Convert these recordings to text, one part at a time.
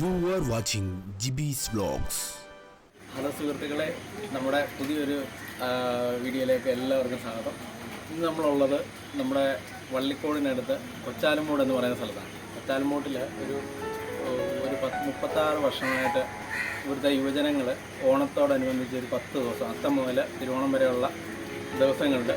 You are watching GB's Vlogs. Hello സുഹൃത്തുക്കളെ നമ്മുടെ പുതിയൊരു വീഡിയോയിലേക്ക് എല്ലാവർക്കും സ്വാഗതം. ഇന്ന് നമ്മളുള്ളത് നമ്മുടെ വള്ളിക്കോടിനടുത്ത് കൊച്ചാലുമൂട് എന്ന് പറയുന്ന സ്ഥലത്താണ്. കൊച്ചാലുമൂട്ടിൽ ഒരു ഒരു പത്ത് മുപ്പത്താറ് വർഷമായിട്ട് ഇവിടുത്തെ യുവജനങ്ങൾ ഓണത്തോടനുബന്ധിച്ച് ഒരു പത്ത് ദിവസം അത്തം മുതൽ തിരുവോണം വരെയുള്ള ദിവസങ്ങളിൽ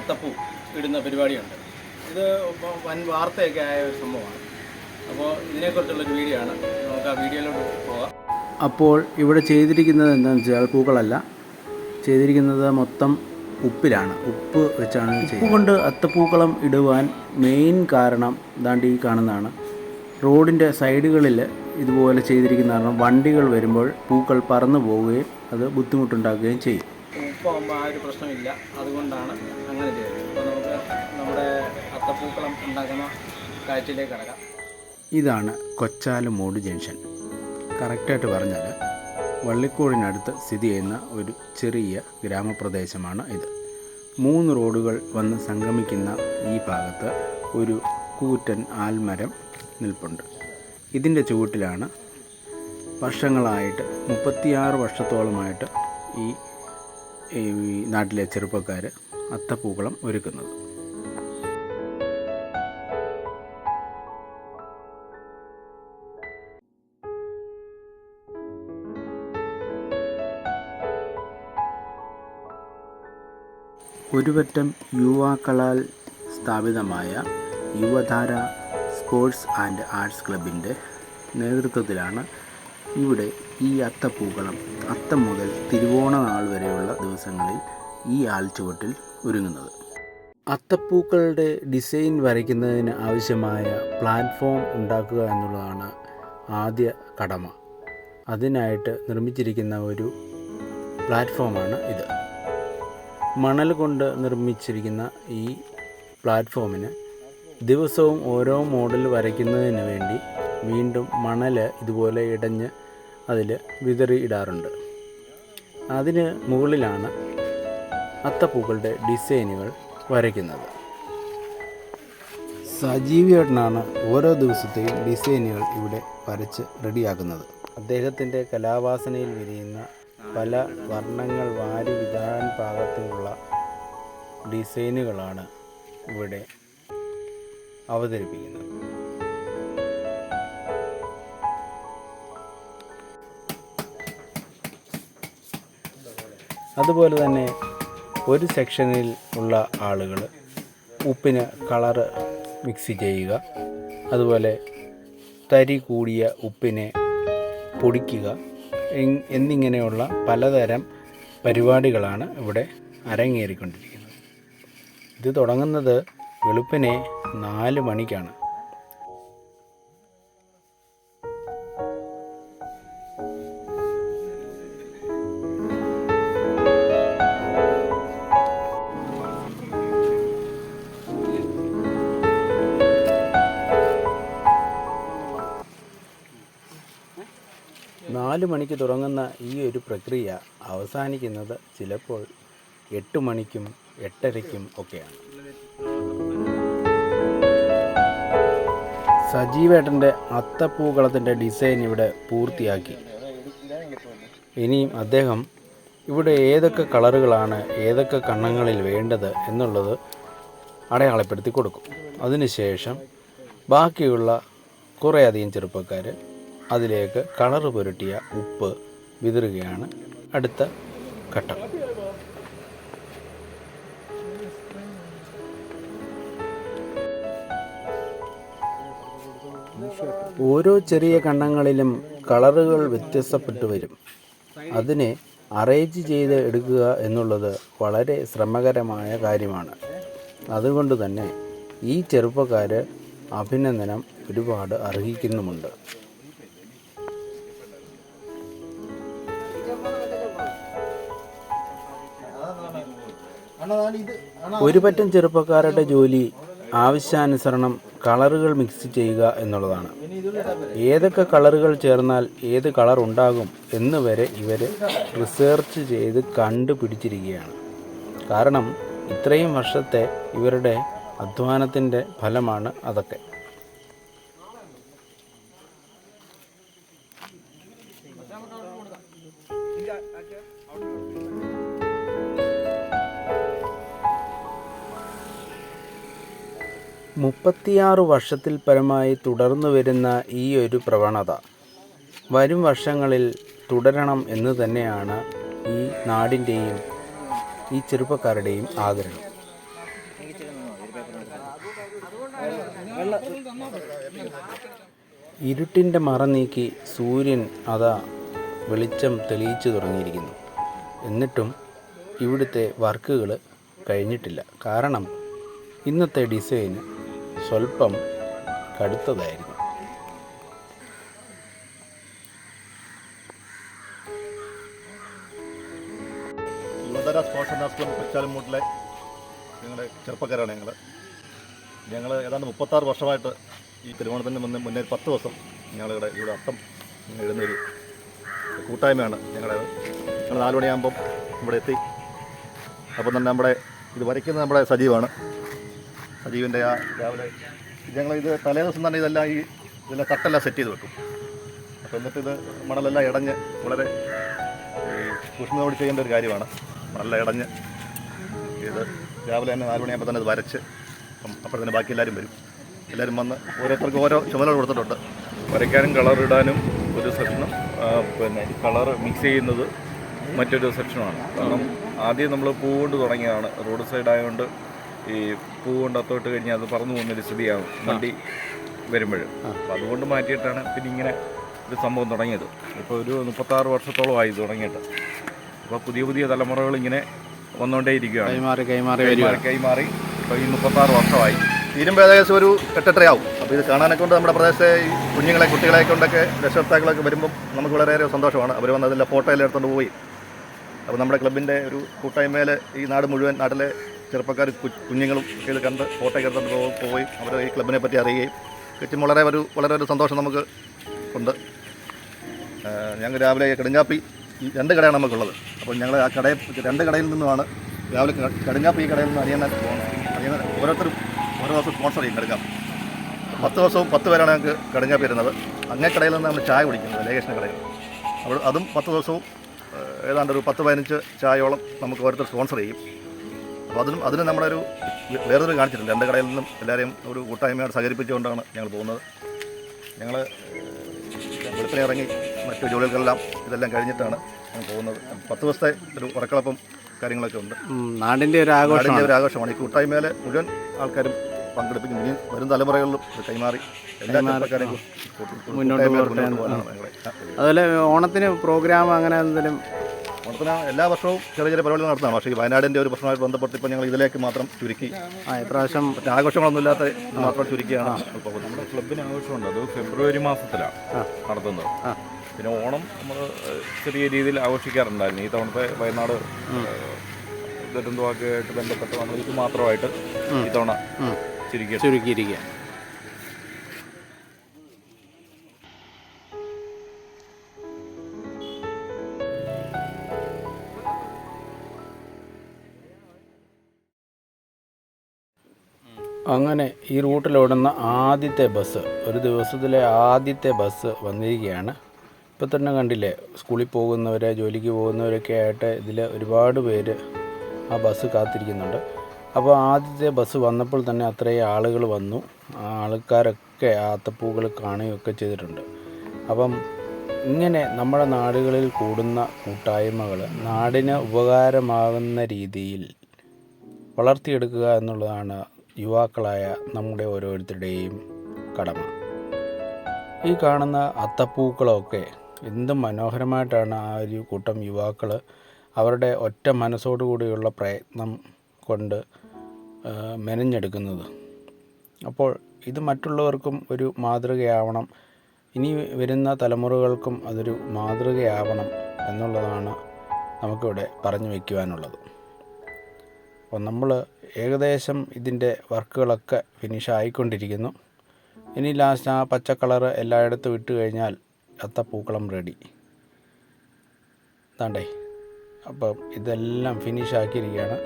അത്തപ്പൂ ഇടുന്ന പരിപാടിയുണ്ട്. ഇത് വൻ വാർത്തയൊക്കെ ആയ ഒരു സംഭവമാണ്. അപ്പോൾ ഇതിനെക്കുറിച്ചുള്ളൊരു വീഡിയോ ആണ്. നമുക്ക് ആ വീഡിയോയിലോട്ട് പോകാം അപ്പോൾ ഇവിടെ ചെയ്തിരിക്കുന്നത് എന്താണെന്ന് വെച്ചാൽ പൂക്കളല്ല. ചെയ്തിരിക്കുന്നത് മൊത്തം ഉപ്പിലാണ്. ഉപ്പ് വെച്ചാണ് ഉപ്പ് കൊണ്ട് അത്തപ്പൂക്കളം ഇടുവാൻ മെയിൻ കാരണം ദാണ്ട് ഈ കാണുന്നതാണ്. റോഡിന്റെ സൈഡുകളിൽ ഇതുപോലെ ചെയ്തിരിക്കുന്ന കാരണം വണ്ടികൾ വരുമ്പോൾ പൂക്കൾ പറന്നു പോവുകയും അത് ബുദ്ധിമുട്ടുണ്ടാക്കുകയും ചെയ്യും. ഉപ്പാകുമ്പോൾ ആ ഒരു പ്രശ്നമില്ല. അതുകൊണ്ടാണ് അങ്ങനെ ചെയ്തത്. അപ്പോൾ നമുക്ക് നമ്മുടെ അത്തപ്പൂക്കളം ഉണ്ടാക്കുന്ന കാഴ്ചയിലേക്ക് കിടക്കാം. ഇതാണ് കൊച്ചാലുമൂട് ജംഗ്ഷൻ. കറക്റ്റായിട്ട് പറഞ്ഞാൽ വള്ളിക്കോടിനടുത്ത് സ്ഥിതി ചെയ്യുന്ന ഒരു ചെറിയ ഗ്രാമപ്രദേശമാണ് ഇത്. മൂന്ന് റോഡുകൾ വന്ന് സംഗമിക്കുന്ന ഈ ഭാഗത്ത് ഒരു കൂറ്റൻ ആൽമരം നിൽപ്പുണ്ട്. ഇതിന്റെ ചുവട്ടിലാണ് വർഷങ്ങളായിട്ട് മുപ്പത്തിയാറ് വർഷത്തോളമായിട്ട് ഈ നാട്ടിലെ ചെറുപ്പക്കാർ അത്തപ്പൂക്കളം ഒരുക്കുന്നത്. ഒരുപറ്റം യുവാക്കളാൽ സ്ഥാപിതമായ യുവധാര സ്പോർട്സ് ആൻഡ് ആർട്സ് ക്ലബിന്റെ നേതൃത്വത്തിലാണ് ഇവിടെ ഈ അത്തപ്പൂക്കളം. അത്തം മുതൽ തിരുവോണ നാൾ വരെയുള്ള ദിവസങ്ങളിൽ ഈ ആൽച്ചുവട്ടിൽ ഒരുങ്ങുന്നത്. അത്തപ്പൂക്കളുടെ ഡിസൈൻ വരയ്ക്കുന്നതിന് ആവശ്യമായ പ്ലാറ്റ്ഫോം ഉണ്ടാക്കുക എന്നുള്ളതാണ് ആദ്യ കടമ. അതിനായിട്ട് നിർമ്മിച്ചിരിക്കുന്ന ഒരു പ്ലാറ്റ്ഫോമാണ് ഇത്. മണൽ കൊണ്ട് നിർമ്മിച്ചിരിക്കുന്ന ഈ പ്ലാറ്റ്ഫോമിന് ദിവസവും ഓരോ മോഡൽ വരയ്ക്കുന്നതിന് വേണ്ടി വീണ്ടും മണൽ ഇതുപോലെ ഇടഞ്ഞ് അതിൽ വിതറി ഇടാറുണ്ട് അതിന് മുകളിലാണ് അത്തപ്പൂക്കളുടെ ഡിസൈനുകൾ വരയ്ക്കുന്നത്. സജീവിയേട്ടനാണ് ഓരോ ദിവസത്തെയും ഡിസൈനുകൾ ഇവിടെ വരച്ച് റെഡിയാക്കുന്നത്. അദ്ദേഹത്തിന്റെ കലാവാസനയിൽ വിരിയുന്ന പല വർണങ്ങൾ വാരി വിതാൻ പാകത്തിലുള്ള ഡിസൈനുകളാണ് ഇവിടെ അവതരിപ്പിക്കുന്നത്. അതുപോലെ തന്നെ ഒരു സെക്ഷനിൽ ഉള്ള ആളുകൾ ഉപ്പിന് കളറ് മിക്സ് ചെയ്യുക അതുപോലെ തരി കൂടിയ ഉപ്പിനെ പൊടിക്കുക എന്നിങ്ങനെയുള്ള പലതരം പരിപാടികളാണ് ഇവിടെ അരങ്ങേറിക്കൊണ്ടിരിക്കുന്നത്. ഇത് തുടങ്ങുന്നത് വെളുപ്പിനെ നാല് മണിക്കാണ്. നാല് മണിക്ക് തുടങ്ങുന്ന ഈ ഒരു പ്രക്രിയ അവസാനിക്കുന്നത് ചിലപ്പോൾ എട്ട് മണിക്കും എട്ടരയ്ക്കും ഒക്കെയാണ്. സജീവേട്ടന്റെ അത്തപ്പൂക്കളത്തിന്റെ ഡിസൈൻ ഇവിടെ പൂർത്തിയാക്കി. ഇനിയും അദ്ദേഹം ഇവിടെ ഏതൊക്കെ കളറുകളാണ് ഏതൊക്കെ കണ്ണങ്ങളിൽ വേണ്ടത് എന്നുള്ളത് അടയാളപ്പെടുത്തി കൊടുക്കും. അതിനുശേഷം ബാക്കിയുള്ള കുറേയധികം ചെറുപ്പക്കാർ അതിലേക്ക് കളറ് പുരട്ടിയ ഉപ്പ് വിതറുകയാണ് അടുത്ത ഘട്ടം. ഓരോ ചെറിയ കണ്ണങ്ങളിലും കളറുകൾ വ്യത്യസ്തപ്പെട്ടു വരും. അതിനെ അറേഞ്ച് ചെയ്ത് എടുക്കുക എന്നുള്ളത് വളരെ ശ്രമകരമായ കാര്യമാണ്. അതുകൊണ്ട് തന്നെ ഈ ചെറുപ്പക്കാർ അഭിനന്ദനം ഒരുപാട് അർഹിക്കുന്നുമുണ്ട്. ഒരു പറ്റം ചെറുപ്പക്കാരുടെ ജോലി ആവശ്യാനുസരണം കളറുകൾ മിക്സ് ചെയ്യുക എന്നുള്ളതാണ്. ഏതൊക്കെ കളറുകൾ ചേർന്നാൽ ഏത് കളർ ഉണ്ടാകും എന്ന് വരെ ഇവർ റിസർച്ച് ചെയ്ത് കണ്ടുപിടിച്ചിരിക്കുകയാണ്. കാരണം ഇത്രയും വർഷത്തെ ഇവരുടെ അധ്വാനത്തിന്റെ ഫലമാണ് അതൊക്കെ. മുപ്പത്തിയാറ് വർഷത്തിൽ പരമായി തുടർന്നു വരുന്ന ഈ ഒരു പ്രവണത വരും വർഷങ്ങളിൽ തുടരണം എന്ന് തന്നെയാണ് ഈ നാടിന്റെയും ഈ ചെറുപ്പക്കാരുടെയും ആഗ്രഹം. ഇരുട്ടിന്റെ മറ നീക്കി സൂര്യൻ അതാ വെളിച്ചം തെളിയിച്ചു തുടങ്ങിയിരിക്കുന്നു. എന്നിട്ടും ഇവിടുത്തെ വർക്കുകൾ കഴിഞ്ഞിട്ടില്ല. കാരണം ഇന്നത്തെ ഡിസൈൻ സ്വല്പം കടുത്തതായിരുന്നു യുവതര സ്പോർട്സ് ആൻഡ് കൊച്ചാലുമൂട്ടിലെ ഞങ്ങളുടെ ചെറുപ്പക്കാരാണ് ഞങ്ങൾ ഞങ്ങൾ ഏതാണ്ട് മുപ്പത്താറ് വർഷമായിട്ട് ഈ തിരുവോണത്തിന് മുന്നേ മുന്നേ പത്ത് ദിവസം ഞങ്ങളിവിടെ ഇവിടെ അത്തം എഴുന്നൊരു കൂട്ടായ്മയാണ് ഞങ്ങളുടെ ഞങ്ങൾ നാല് മണിയാകുമ്പം ഇവിടെ എത്തി. അപ്പം തന്നെ നമ്മുടെ ഇത് വരയ്ക്കുന്നത് നമ്മുടെ സജീവാണ്. സജീവിന്റെ ആ രാവിലെ ഞങ്ങൾ ഇത് തലേ ദിവസം തന്നെ ഇതെല്ലാം ഈ ഇതിന്റെ തട്ടെല്ലാം സെറ്റ് ചെയ്ത് വെക്കും. അപ്പോൾ എന്നിട്ട് ഇത് മണലെല്ലാം ഇടഞ്ഞ് വളരെ സൂക്ഷ്മതയോട് ചെയ്യേണ്ട ഒരു കാര്യമാണ്. മണലെല്ലാം ഇടഞ്ഞ് ഇത് രാവിലെ തന്നെ നാല് മണിയാകുമ്പോൾ തന്നെ ഇത് വരച്ച് അപ്പം അപ്പോൾ തന്നെ ബാക്കി എല്ലാവരും വരും. എല്ലാവരും വന്ന് ഓരോരുത്തർക്കും ഓരോ ചുമതല കൊടുത്തിട്ടുണ്ട്. വരയ്ക്കാനും കളർ ഇടാനും ഒരു സെക്ഷനും പിന്നെ കളർ മിക്സ് ചെയ്യുന്നത് മറ്റൊരു സെക്ഷനുമാണ്. കാരണം ആദ്യം നമ്മൾ പൂവുകൊണ്ട് കൊണ്ട് തുടങ്ങിയതാണ്. റോഡ് സൈഡ് ആയതുകൊണ്ട് ഈ പൂ കൊണ്ട് അത്തോട്ട് കഴിഞ്ഞാൽ അത് പറന്നു പോകുന്നൊരു സ്ഥിതിയാകും വണ്ടി വരുമ്പോൾ. അപ്പോൾ അതുകൊണ്ട് മാറ്റിയിട്ടാണ് പിന്നെ ഇങ്ങനെ ഒരു സംഭവം തുടങ്ങിയത്. ഇപ്പോൾ ഒരു മുപ്പത്താറ് വർഷത്തോളമായി ആയി തുടങ്ങിയിട്ട്. അപ്പോൾ പുതിയ പുതിയ തലമുറകൾ ഇങ്ങനെ വന്നുകൊണ്ടേ ഇരിക്കുകയാണ്. കൈമാറി കൈമാറി കൈമാറി ഇപ്പോൾ ഈ മുപ്പത്താറ് വർഷമായി. തീരുമ്പോൾ ഏകദേശം ഒരു എട്ടെട്ടരയാവും. അപ്പോൾ ഇത് കാണാനൊക്കെ കൊണ്ട് നമ്മുടെ പ്രദേശത്തെ ഈ കുഞ്ഞുങ്ങളെ കുട്ടികളെ കൊണ്ടൊക്കെ രക്ഷകർത്താക്കളൊക്കെ വരുമ്പം നമുക്ക് വളരെയേറെ സന്തോഷമാണ്. അവർ വന്ന് അതിന്റെ ഫോട്ടോ എല്ലാം എടുത്തുകൊണ്ട് പോയി. അപ്പോൾ നമ്മുടെ ക്ലബിന്റെ ഒരു കൂട്ടായ്മയിൽ ഈ നാട് മുഴുവൻ നാട്ടിലെ ചെറുപ്പക്കാർ കുഞ്ഞുങ്ങളും ഒക്കെ കണ്ട് ഫോട്ടോ എടുത്തിട്ട് പോയി അവരെ ഈ ക്ലബിനെ പറ്റി അറിയുകയും ചുറ്റും വളരെ ഒരു വളരെ ഒരു സന്തോഷം നമുക്ക് ഉണ്ട്. ഞങ്ങൾ രാവിലെ കടുങ്കാപ്പി രണ്ട് കടയാണ് നമുക്കുള്ളത്. അപ്പോൾ ഞങ്ങൾ ആ കടയിൽ രണ്ട് കടയിൽ നിന്നുമാണ് രാവിലെ കടുങ്ങാപ്പി ഈ കടയിൽ നിന്ന് അറിയുന്ന അറിയുന്ന ഓരോരുത്തരും ഓരോ ദിവസം സ്പോൺസർ ചെയ്യും കടുങ്കാപ്പി. പത്ത് ദിവസവും പത്ത് പേരാണ് ഞങ്ങൾക്ക് കടുങ്കാപ്പി വരുന്നത് അങ്ങേ കടയിൽ നിന്ന് നമ്മൾ ചായ കുടിക്കുന്നത് ലേഖേഷന്റെ കടയിൽ. അപ്പോൾ അതും പത്ത് ദിവസവും ഏതാണ്ട് ഒരു പത്ത് പതിനഞ്ച് ചായയോളം നമുക്ക് ഓരോരുത്തർ സ്പോൺസർ ചെയ്യും. അപ്പോൾ അതിനും അതിന് നമ്മളൊരു വേറൊരു കാണിച്ചിട്ടുണ്ട്. രണ്ട് കടയിൽ നിന്നും എല്ലാവരെയും ഒരു കൂട്ടായ്മയോട് സഹകരിപ്പിച്ചുകൊണ്ടാണ് ഞങ്ങൾ പോകുന്നത്. ഞങ്ങൾ വെളുപ്പിനെ ഇറങ്ങി മറ്റു ജോലികൾക്കെല്ലാം ഇതെല്ലാം കഴിഞ്ഞിട്ടാണ് ഞങ്ങൾ പോകുന്നത്. പത്ത് ദിവസത്തെ ഒരു ഉറക്കളപ്പം കാര്യങ്ങളൊക്കെ ഉണ്ട്. നാടിന്റെ ഒരു ആഘോഷം ഒരു ആഘോഷമാണ്. ഈ കൂട്ടായ്മയിലെ മുഴുവൻ ആൾക്കാരും പങ്കെടുപ്പിക്കും. ഇനി വരും തലമുറകളിലും കൈമാറി എല്ലാ മുന്നോട്ട് അതുപോലെ ഓണത്തിന് പ്രോഗ്രാം അങ്ങനെ എന്തെങ്കിലും ഓണത്തിന് എല്ലാ വർഷവും ചെറിയ ചെറിയ പരിപാടികൾ നടത്തുന്നതാണ്. പക്ഷേ ഈ വയനാടിന്റെ ഒരു പ്രശ്നമായിട്ട് ബന്ധപ്പെട്ട് ഇപ്പോൾ ഞങ്ങൾ ഇതിലേക്ക് മാത്രം ചുരുക്കി. ആ ഇപ്രാവശ്യം മറ്റ് ആഘോഷങ്ങളൊന്നും ഇല്ലാത്ത ഇത് മാത്രം ചുരുക്കിയാണ് ഇപ്പോൾ നമ്മുടെ ക്ലബിന് ആഘോഷമുണ്ട്. അത് ഫെബ്രുവരി മാസത്തിലാണ് നടത്തുന്നത്. പിന്നെ ഓണം നമ്മൾ ചെറിയ രീതിയിൽ ആഘോഷിക്കാറുണ്ടായിരുന്നു. ഈ തവണത്തെ വയനാട് ദുരന്തമാക്കിയായിട്ട് ബന്ധപ്പെട്ട് നമ്മൾ ഇത് മാത്രമായിട്ട് ഇത്തവണ തവണ ചുരുക്കി ചുരുക്കിയിരിക്കുക അങ്ങനെ ഈ റൂട്ടിലോടുന്ന ആദ്യത്തെ ബസ് ഒരു ദിവസത്തിലെ ആദ്യത്തെ ബസ് വന്നിരിക്കുകയാണ്. ഇപ്പം തന്നെ കണ്ടില്ലേ സ്കൂളിൽ പോകുന്നവർ ജോലിക്ക് പോകുന്നവരൊക്കെ ആയിട്ട് ഇതിൽ ഒരുപാട് പേര് ആ ബസ് കാത്തിരിക്കുന്നുണ്ട്. അപ്പോൾ ആദ്യത്തെ ബസ് വന്നപ്പോൾ തന്നെ അത്രയും ആളുകൾ വന്നു. ആൾക്കാരൊക്കെ ആ അത്തപ്പൂക്കൾ കാണുകയൊക്കെ ചെയ്തിട്ടുണ്ട്. അപ്പം ഇങ്ങനെ നമ്മുടെ നാടുകളിൽ കൂടുന്ന കൂട്ടായ്മകൾ നാടിന് ഉപകാരമാകുന്ന രീതിയിൽ വളർത്തിയെടുക്കുക എന്നുള്ളതാണ് യുവാക്കളായ നമ്മുടെ ഓരോരുത്തരുടെയും കടമ. ഈ കാണുന്ന അത്തപ്പൂക്കളൊക്കെ എന്ത് മനോഹരമായിട്ടാണ് ആ ഒരു കൂട്ടം യുവാക്കൾ അവരുടെ ഒറ്റ മനസ്സോടുകൂടിയുള്ള പ്രയത്നം കൊണ്ട് മെനഞ്ഞെടുക്കുന്നത്. അപ്പോൾ ഇത് മറ്റുള്ളവർക്കും ഒരു മാതൃകയാവണം. ഇനി വരുന്ന തലമുറകൾക്കും അതൊരു മാതൃകയാവണം എന്നുള്ളതാണ് നമുക്കിവിടെ പറഞ്ഞു വയ്ക്കുവാനുള്ളത്. അപ്പോൾ നമ്മൾ ഏകദേശം ഇതിന്റെ വർക്കുകളൊക്കെ ഫിനിഷ് ആയിക്കൊണ്ടിരിക്കുന്നു. ഇനി ലാസ്റ്റ് ആ പച്ച കളറ് എല്ലായിടത്തും ഇട്ട് കഴിഞ്ഞാൽ അത്തപ്പൂക്കളം റെഡി താണ്ടേ അപ്പം ഇതെല്ലാം ഫിനിഷ് ആക്കിയിരിക്കുകയാണ്.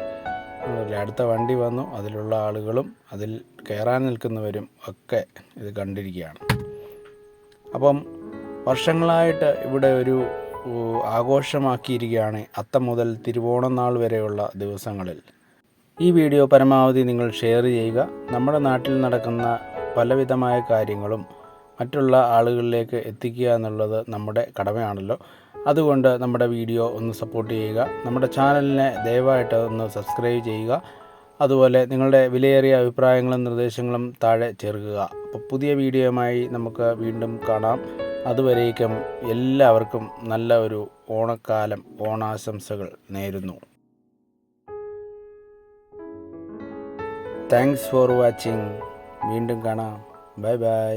അടുത്ത വണ്ടി വന്നു. അതിലുള്ള ആളുകളും അതിൽ കയറാൻ നിൽക്കുന്നവരും ഒക്കെ ഇത് കണ്ടിരിക്കുകയാണ്. അപ്പം വർഷങ്ങളായിട്ട് ഇവിടെ ഒരു ആഘോഷമാക്കിയിരിക്കുകയാണ് അത്തം മുതൽ തിരുവോണം നാൾ വരെയുള്ള ദിവസങ്ങളിൽ. ഈ വീഡിയോ പരമാവധി നിങ്ങൾ ഷെയർ ചെയ്യുക. നമ്മുടെ നാട്ടിൽ നടക്കുന്ന പലവിധമായ കാര്യങ്ങളും മറ്റുള്ള ആളുകളിലേക്ക് എത്തിക്കുക എന്നുള്ളത് നമ്മുടെ കടമയാണല്ലോ. അതുകൊണ്ട് നമ്മുടെ വീഡിയോ ഒന്ന് സപ്പോർട്ട് ചെയ്യുക. നമ്മുടെ ചാനലിനെ ദയവായിട്ട് ഒന്ന് സബ്സ്ക്രൈബ് ചെയ്യുക. അതുപോലെ നിങ്ങളുടെ വിലയേറിയ അഭിപ്രായങ്ങളും നിർദ്ദേശങ്ങളും താഴെ ചേർക്കുക അപ്പോൾ പുതിയ വീഡിയോയുമായി നമുക്ക് വീണ്ടും കാണാം. അതുവരേക്കും എല്ലാവർക്കും നല്ല ഒരു ഓണക്കാലം ഓണാശംസകൾ നേരുന്നു. താങ്ക്സ് ഫോർ വാച്ചിങ് വീണ്ടും കാണാം. Bye bye